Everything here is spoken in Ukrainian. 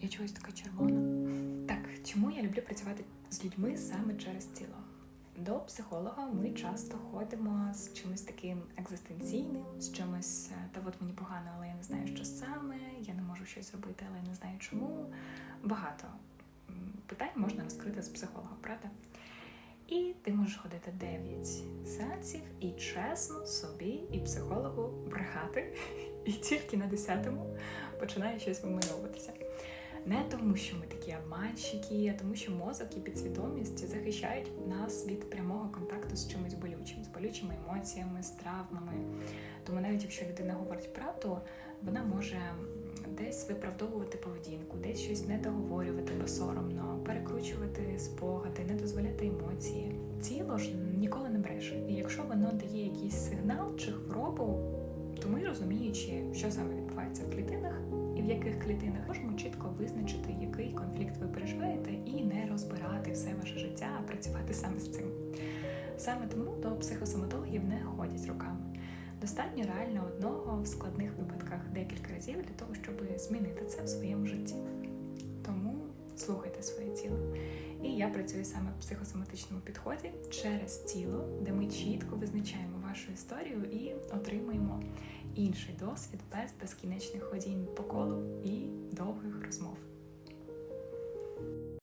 Я чогось така червона. Так, чому я люблю працювати з людьми саме через тіло? До психолога ми часто ходимо з чимось таким екзистенційним, з чимось, е, та от мені погано, але я не знаю, що саме, я не можу щось зробити, але я не знаю чому. Багато питань можна розкрити з психологом, правда? І ти можеш ходити 9 сеансів і чесно собі і психологу брехати, і тільки на 10-му починає щось вимальовуватися. Не тому, що ми такі обманщики, а тому, що мозок і підсвідомість захищають нас від прямого контакту з чимось болючим, з болючими емоціями, з травмами. Тому навіть якщо людина говорить правду, вона може десь виправдовувати поведінку, десь щось не договорювати, бо соромно, перекручувати спогади, не дозволяти емоції. Тіло ж ніколи не бреше. І якщо воно дає якийсь сигнал чи хворобу, то ми, розуміючи, що саме відбувається в клітинах і в яких клітинах, можемо чітко життя, працювати саме з цим. Саме тому до психосоматологів не ходять роками. Достатньо реально одного в складних випадках декілька разів для того, щоб змінити це в своєму житті. Тому слухайте своє тіло. І я працюю саме в психосоматичному підході через тіло, де ми чітко визначаємо вашу історію і отримуємо інший досвід без безкінечних ходінь по колу і довгих.